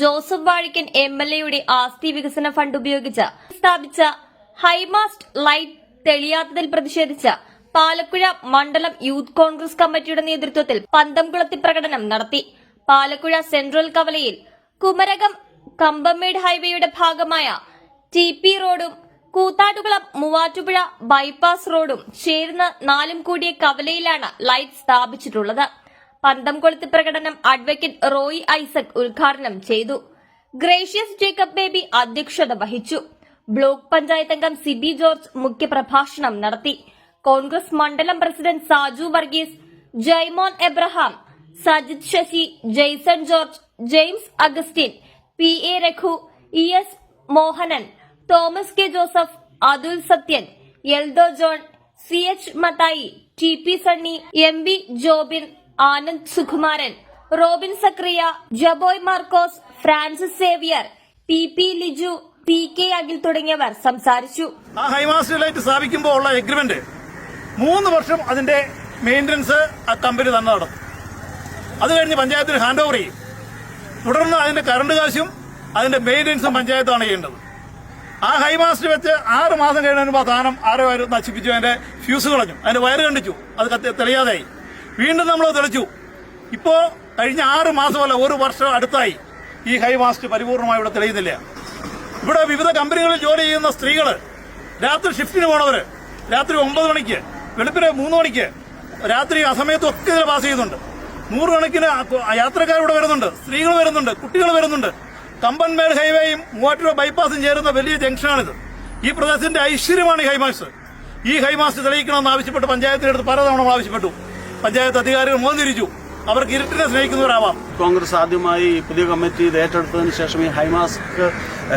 Joseph വാഴിക്കൻ M L എയുടെ ആസ്തി വികസന ഫണ്ട് ഉപയോഗിച്ച് സ്ഥാപിച്ച ഹൈമാസ്റ്റ് ലൈറ്റ് തെളിയാത്തതിൽ പ്രതിഷേധിച്ച് പാലക്കുഴ മണ്ഡലം യൂത്ത് കോൺഗ്രസ് കമ്മിറ്റിയുടെ നേതൃത്വത്തിൽ പന്തംകുളത്തി പ്രകടനം നടത്തി. പാലക്കുഴ സെൻട്രൽ കവലയിൽ കുമരകം കമ്പമേട് ഹൈവേയുടെ ഭാഗമായ ടി പി റോഡും കൂത്താട്ടുകുളം മൂവാറ്റുപുഴ ബൈപ്പാസ് റോഡും ചേരുന്ന നാലും കൂടിയ കവലയിലാണ് ലൈറ്റ് സ്ഥാപിച്ചിട്ടുള്ളത്. പന്തംകൊളുത്ത് പ്രകടനം അഡ്വക്കേറ്റ് റോയി ഐസക് ഉദ്ഘാടനം ചെയ്തു. ഗ്രേഷ്യസ് ജേക്കബ് ബേബി അധ്യക്ഷത വഹിച്ചു. ബ്ലോക്ക് പഞ്ചായത്ത് അംഗം സിബി ജോർജ് മുഖ്യപ്രഭാഷണം നടത്തി. കോൺഗ്രസ് മണ്ഡലം president Saju Varghese Jaimon Abraham Sajith Sasi Jaison George James Augustine P A Raghu E S Mohanan Thomas K Joseph Athul Sathyan Eldho John C H Mathai T P Sunny M V Jobin Anand Sukumaran Robin Zachariah Jaboy Markose Francis Xavier P P Liju P K Akhil തുടങ്ങിയവർ സംസാരിച്ചു. ആ high mast light സ്ഥാപിക്കുമ്പോൾ ഉള്ള agreement മൂന്ന് വർഷം അതിന്റെ maintenance ആ company തന്നെ നടത്തും. അത് കഴിഞ്ഞ് പഞ്ചായത്തിന് ഹാൻഡ് ഓവർ ചെയ്യും. തുടർന്ന് അതിന്റെ കറണ്ട് കാശും അതിന്റെ മെയിന്റനൻസും പഞ്ചായത്താണ് ചെയ്യേണ്ടത്. ആ ഹൈമാസ്റ്റ് വെച്ച് ആറ് മാസം കഴിഞ്ഞപ്പോൾ സാധനം ആരോ നശിപ്പിച്ചു അതിന്റെ ഫ്യൂസ് കളഞ്ഞു. അതിന്റെ വയറ് കണ്ടിച്ചു. അത് തെളിയാതായി. വീണ്ടും നമ്മൾ തെളിച്ചു. ഇപ്പോ കഴിഞ്ഞ ആറ് മാസമല്ല ഒരു വർഷം അടുത്തായി ഈ ഹൈമാസ്റ്റ് പരിപൂർണമായി ഇവിടെ തെളിയുന്നില്ല. ഇവിടെ വിവിധ കമ്പനികളിൽ ജോലി ചെയ്യുന്ന സ്ത്രീകൾ രാത്രി ഷിഫ്റ്റിന് പോണവര് രാത്രി ഒമ്പത് മണിക്ക് വെളുപ്പിന് മൂന്ന് മണിക്ക് രാത്രി ആ സമയത്തൊക്കെ ഇതിൽ പാസ് ചെയ്യുന്നുണ്ട്. നൂറുകണക്കിന് യാത്രക്കാരിവിടെ വരുന്നുണ്ട് സ്ത്രീകൾ വരുന്നുണ്ട് കുട്ടികൾ വരുന്നുണ്ട്. കമ്പൻമേൽ ഹൈവേയും മൂവാറ്റുപുഴ ബൈപ്പാസും ചേരുന്ന വലിയ ജംഗ്ഷനാണിത്. ഈ പ്രദേശത്തിന്റെ ഐശ്വര്യമാണ് ഈ ഹൈമാസ്റ്റ്. ഈ ഹൈമാസ്റ്റ് തെളിയിക്കണമെന്ന് ആവശ്യപ്പെട്ട് പഞ്ചായത്തിനടുത്ത് പലതവണ ആവശ്യപ്പെട്ടു. പഞ്ചായത്ത് അധികാരികൾ മോന്തിരിച്ചു അവർക്ക് ഇരുട്ടിനെ സ്നേഹിക്കുന്നവരാവാം. കോൺഗ്രസ് ആദ്യമായി പുതിയ കമ്മിറ്റി ഇത് ഏറ്റെടുത്തതിന് ശേഷം ഈ ഹൈമാസ്ക്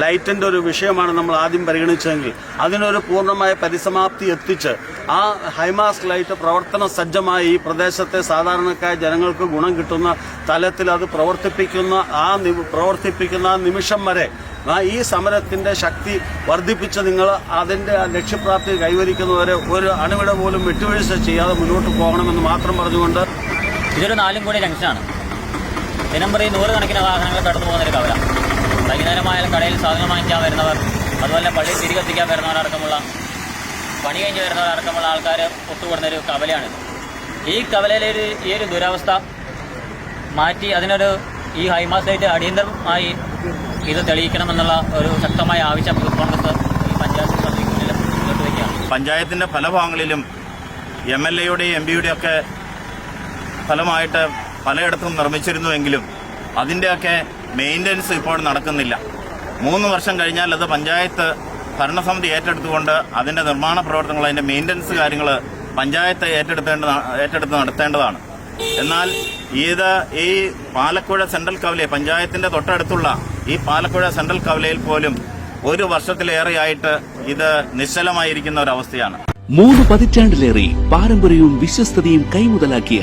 ലൈറ്റിന്റെ ഒരു വിഷയമാണ് നമ്മൾ ആദ്യം പരിഗണിച്ചതെങ്കിൽ അതിനൊരു പൂർണമായ പരിസമാപ്തി എത്തിച്ച് ആ ഹൈമാസ്ക് ലൈറ്റ് പ്രവർത്തന സജ്ജമായി ഈ പ്രദേശത്തെ സാധാരണക്കായ ജനങ്ങൾക്ക് ഗുണം കിട്ടുന്ന തലത്തിൽ അത് പ്രവർത്തിപ്പിക്കുന്ന ആ പ്രവർത്തിപ്പിക്കുന്ന ആ നിമിഷം വരെ ഈ സമരത്തിന്റെ ശക്തി വർദ്ധിപ്പിച്ച് നിങ്ങൾ അതിന്റെ ലക്ഷ്യപ്രാപ്തി കൈവരിക്കുന്നവരെ ഒരു അണുവിട പോലും വിട്ടുവീഴ്ച ചെയ്യാതെ മുന്നോട്ട് പോകണമെന്ന് മാത്രം പറഞ്ഞുകൊണ്ട് ഇതൊരു നാലും കോടി ജംഗ്ഷനാണ് ദിനംപ്രതി നൂറുകണക്കിന് വാഹനങ്ങൾ കടന്നു പോകുന്ന ഒരു കവല. വൈകുന്നേരമായാലും കടയിൽ സാധനം വാങ്ങിക്കാൻ വരുന്നവർ അതുപോലെ പള്ളി തിരികെത്തിക്കാൻ വരുന്നവരടക്കമുള്ള പണി കഴിഞ്ഞ് വരുന്നവരടക്കമുള്ള ആൾക്കാർ ഒത്തുകൂടുന്ന ഒരു കവലയാണിത് ഈ കവലയിലെ ഒരു ഈ ഒരു ദുരവസ്ഥ മാറ്റി അതിനൊരു ഈ ഹൈമാസ് ലൈറ്റ് അടിയന്തരമായി ഇത് തെളിയിക്കണമെന്നുള്ള ഒരു ശക്തമായ ആവശ്യം കോൺഗ്രസ് ഈ പഞ്ചായത്ത് സമിതിക്ക് മുന്നിൽ പഞ്ചായത്തിന്റെ പല ഭാഗങ്ങളിലും എം എൽ എയുടെയും എം പിയുടെയും ഒക്കെ ഫലമായിട്ട് പലയിടത്തും നിർമ്മിച്ചിരുന്നുവെങ്കിലും അതിന്റെയൊക്കെ മെയിന്റനൻസ് ഇപ്പോൾ നടക്കുന്നില്ല. മൂന്ന് വർഷം കഴിഞ്ഞാൽ അത് പഞ്ചായത്ത് ഭരണസമിതി ഏറ്റെടുത്തുകൊണ്ട് അതിന്റെ നിർമ്മാണ പ്രവർത്തനങ്ങൾ അതിന്റെ മെയിന്റനൻസ് കാര്യങ്ങൾ പഞ്ചായത്ത് ഏറ്റെടുത്തേണ്ട ഏറ്റെടുത്ത് നടത്തേണ്ടതാണ്. എന്നാൽ ഇത് ഈ പാലക്കുഴ സെൻട്രൽ കവല പഞ്ചായത്തിന്റെ തൊട്ടടുത്തുള്ള ഈ പാലക്കുഴ സെൻട്രൽ കവലയിൽ പോലും ഒരു വർഷത്തിലേറെയായിട്ട് ഇത് നിശ്ചലമായിരിക്കുന്ന ഒരവസ്ഥയാണ്. മൂന്ന് പതിറ്റാണ്ടിലേറെ പാരമ്പര്യവും വിശ്വസ്തതയും കൈമുതലാക്കിയ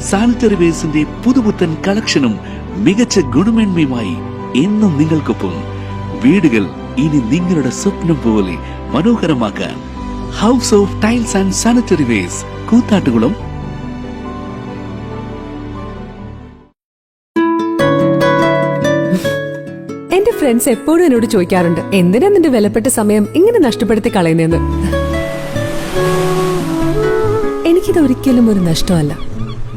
സാനിറ്ററി വേസിന്റെ പുതുപുത്തൻ കളക്ഷനും മികച്ച ഗുണമേന്മയുമായി എന്നും നിങ്ങൾക്കൊപ്പം. വീടുകൾ ഇനി നിങ്ങളുടെ സ്വപ്നം പോലെ മനോഹരമാക്കാൻ house of tiles and sanitary wares Koothattukulam. എന്റെ ഫ്രണ്ട്സ് എപ്പോഴും എന്നോട് ചോദിക്കാറുണ്ട് എന്തിനാ നിന്റെ വിലപ്പെട്ട സമയം ഇങ്ങനെ നഷ്ടപ്പെടുത്തി കളയുന്നതെന്ന്? എനിക്കിത് ഒരിക്കലും ഒരു നഷ്ടമല്ല.